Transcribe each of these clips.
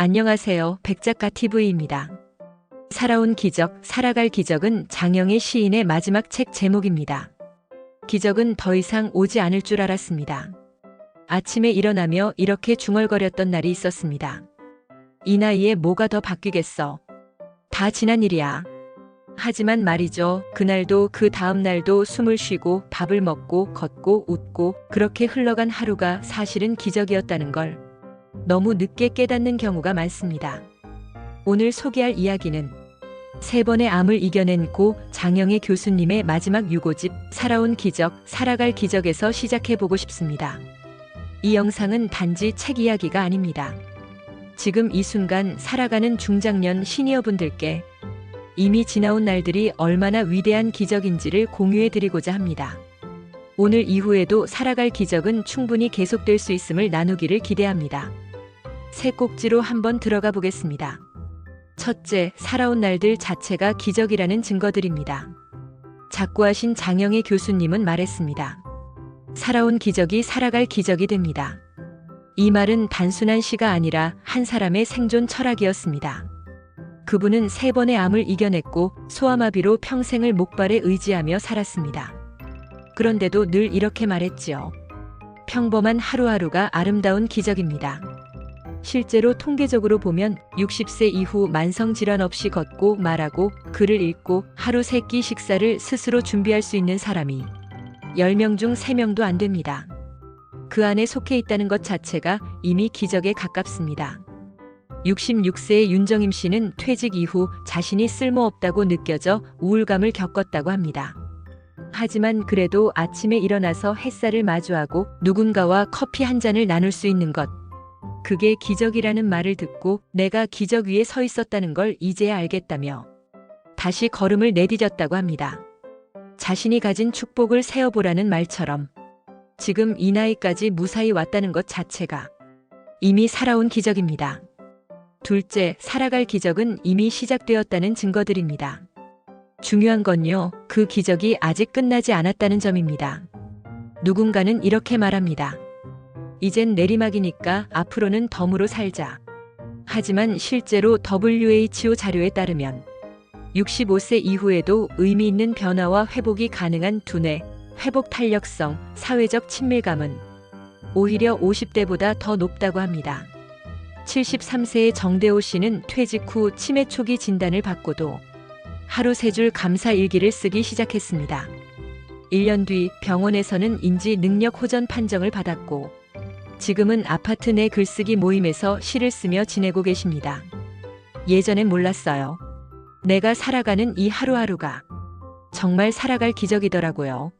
안녕하세요. 백작가 TV입니다. 살아온 기적, 살아갈 기적은 장영의 시인의 마지막 책 제목입니다. 기적은 더 이상 오지 않을 줄 알았습니다. 아침에 일어나며 이렇게 중얼거렸던 날이 있었습니다. 이 나이에 뭐가 더 바뀌겠어. 다 지난 일이야. 하지만 말이죠. 그날도 그 다음 날도 숨을 쉬고 밥을 먹고 걷고 웃고 그렇게 흘러간 하루가 사실은 기적이었다는 걸 너무 늦게 깨닫는 경우가 많습니다. 오늘 소개할 이야기는 세 번의 암을 이겨낸 고 장영애 교수님의 마지막 유고집 살아온 기적, 살아갈 기적에서 시작해 보고 싶습니다. 이 영상은 단지 책 이야기가 아닙니다. 지금 이 순간 살아가는 중장년 시니어분들께 이미 지나온 날들이 얼마나 위대한 기적인지를 공유해 드리고자 합니다. 오늘 이후에도 살아갈 기적은 충분히 계속될 수 있음을 나누기를 기대합니다. 새 꼭지로 한번 들어가 보겠습니다. 첫째, 살아온 날들 자체가 기적이라는 증거들입니다. 작고하신 장영애 교수님은 말했습니다. 살아온 기적이 살아갈 기적이 됩니다. 이 말은 단순한 시가 아니라 한 사람의 생존 철학이었습니다. 그분은 세 번의 암을 이겨냈고 소아마비로 평생을 목발에 의지하며 살았습니다. 그런데도 늘 이렇게 말했지요. 평범한 하루하루가 아름다운 기적입니다. 실제로 통계적으로 보면 60세 이후 만성 질환 없이 걷고 말하고 글을 읽고 하루 세 끼 식사를 스스로 준비할 수 있는 사람이 10명 중 3명도 안 됩니다. 그 안에 속해 있다는 것 자체가 이미 기적에 가깝습니다. 66세의 윤정임 씨는 퇴직 이후 자신이 쓸모없다고 느껴져 우울감을 겪었다고 합니다. 하지만 그래도 아침에 일어나서 햇살을 마주하고 누군가와 커피 한 잔을 나눌 수 있는 것. 그게 기적이라는 말을 듣고 내가 기적 위에 서 있었다는 걸 이제야 알겠다며 다시 걸음을 내디뎠다고 합니다. 자신이 가진 축복을 세어보라는 말처럼 지금 이 나이까지 무사히 왔다는 것 자체가 이미 살아온 기적입니다. 둘째, 살아갈 기적은 이미 시작되었다는 증거들입니다. 중요한 건요, 그 기적이 아직 끝나지 않았다는 점입니다. 누군가는 이렇게 말합니다. 이젠 내리막이니까 앞으로는 덤으로 살자. 하지만 실제로 WHO 자료에 따르면 65세 이후에도 의미 있는 변화와 회복이 가능한 두뇌, 회복 탄력성, 사회적 친밀감은 오히려 50대보다 더 높다고 합니다. 73세의 정대호 씨는 퇴직 후 치매 초기 진단을 받고도 하루 세 줄 감사 일기를 쓰기 시작했습니다. 1년 뒤 병원에서는 인지 능력 호전 판정을 받았고 지금은 아파트 내 글쓰기 모임에서 시를 쓰며 지내고 계십니다. 예전엔 몰랐어요. 내가 살아가는 이 하루하루가 정말 살아갈 기적이더라고요.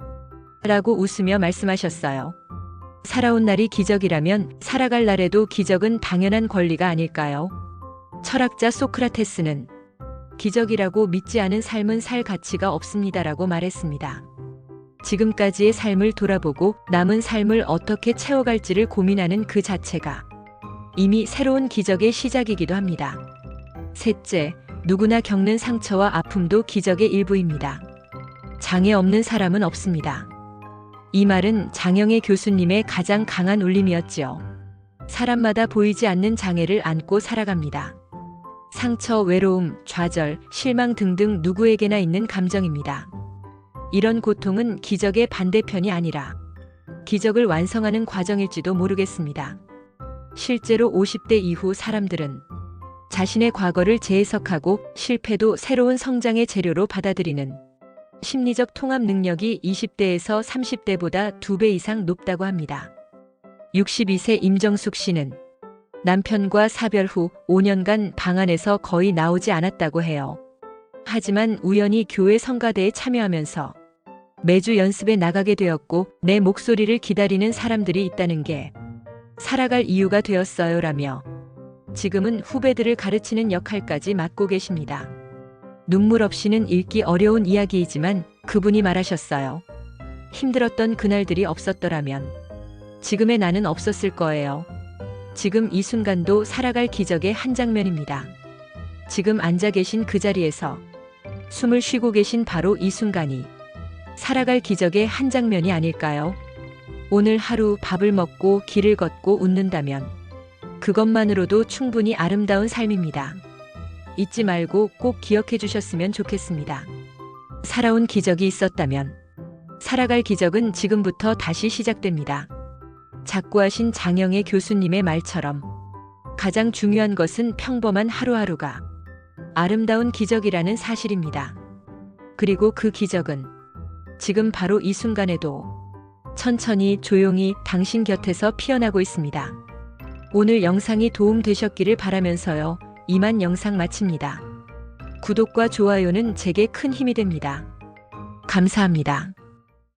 라고 웃으며 말씀하셨어요. 살아온 날이 기적이라면 살아갈 날에도 기적은 당연한 권리가 아닐까요? 철학자 소크라테스는 기적이라고 믿지 않은 삶은 살 가치가 없습니다라고 말했습니다. 지금까지의 삶을 돌아보고 남은 삶을 어떻게 채워갈지를 고민하는 그 자체가 이미 새로운 기적의 시작이기도 합니다. 셋째, 누구나 겪는 상처와 아픔도 기적의 일부입니다. 장애 없는 사람은 없습니다. 이 말은 장영애 교수님의 가장 강한 울림이었지요. 사람마다 보이지 않는 장애를 안고 살아갑니다. 상처, 외로움, 좌절, 실망 등등 누구에게나 있는 감정입니다. 이런 고통은 기적의 반대편이 아니라 기적을 완성하는 과정일지도 모르겠습니다. 실제로 50대 이후 사람들은 자신의 과거를 재해석하고 실패도 새로운 성장의 재료로 받아들이는 심리적 통합 능력이 20대에서 30대보다 2배 이상 높다고 합니다. 62세 임정숙 씨는 남편과 사별 후 5년간 방 안에서 거의 나오지 않았다고 해요. 하지만 우연히 교회 성가대에 참여하면서 매주 연습에 나가게 되었고 내 목소리를 기다리는 사람들이 있다는 게 살아갈 이유가 되었어요 라며 지금은 후배들을 가르치는 역할까지 맡고 계십니다. 눈물 없이는 읽기 어려운 이야기이지만 그분이 말하셨어요. 힘들었던 그날들이 없었더라면 지금의 나는 없었을 거예요. 지금 이 순간도 살아갈 기적의 한 장면입니다. 지금 앉아 계신 그 자리에서 숨을 쉬고 계신 바로 이 순간이 살아갈 기적의 한 장면이 아닐까요? 오늘 하루 밥을 먹고 길을 걷고 웃는다면 그것만으로도 충분히 아름다운 삶입니다. 잊지 말고 꼭 기억해 주셨으면 좋겠습니다. 살아온 기적이 있었다면 살아갈 기적은 지금부터 다시 시작됩니다. 작고하신 장영의 교수님의 말처럼 가장 중요한 것은 평범한 하루하루가 아름다운 기적이라는 사실입니다. 그리고 그 기적은 지금 바로 이 순간에도 천천히 조용히 당신 곁에서 피어나고 있습니다. 오늘 영상이 도움 되셨기를 바라면서요. 이만 영상 마칩니다. 구독과 좋아요는 제게 큰 힘이 됩니다. 감사합니다.